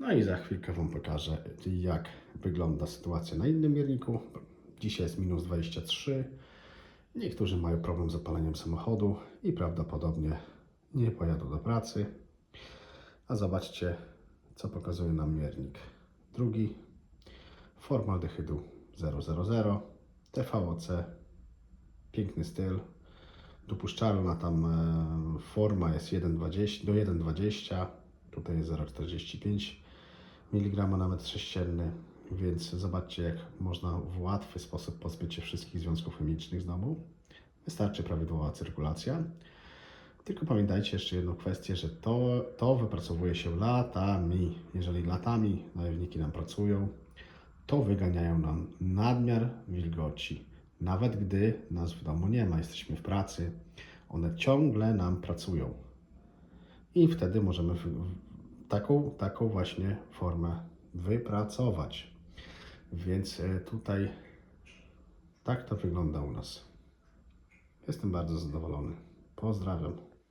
No i za chwilkę Wam pokażę, jak wygląda sytuacja na innym mierniku. Dzisiaj jest minus 23. Niektórzy mają problem z opaleniem samochodu i prawdopodobnie nie pojadą do pracy. A zobaczcie, co pokazuje nam miernik. Drugi, formaldehydu 000, TVOC, piękny styl. Dopuszczalna tam e, forma jest 1,20 do 1,20, tutaj jest 0,45 mg na metr sześcienny, więc zobaczcie jak można w łatwy sposób pozbyć się wszystkich związków chemicznych z domu. Wystarczy prawidłowa cyrkulacja. Tylko pamiętajcie jeszcze jedną kwestię, że to, to wypracowuje się latami. Jeżeli latami najewniki nam pracują, to wyganiają nam nadmiar wilgoci. Nawet gdy nas w domu nie ma, jesteśmy w pracy, one ciągle nam pracują. I wtedy możemy taką, taką właśnie formę wypracować. Więc e, tutaj tak to wygląda u nas. Jestem bardzo zadowolony. Pozdrawiam.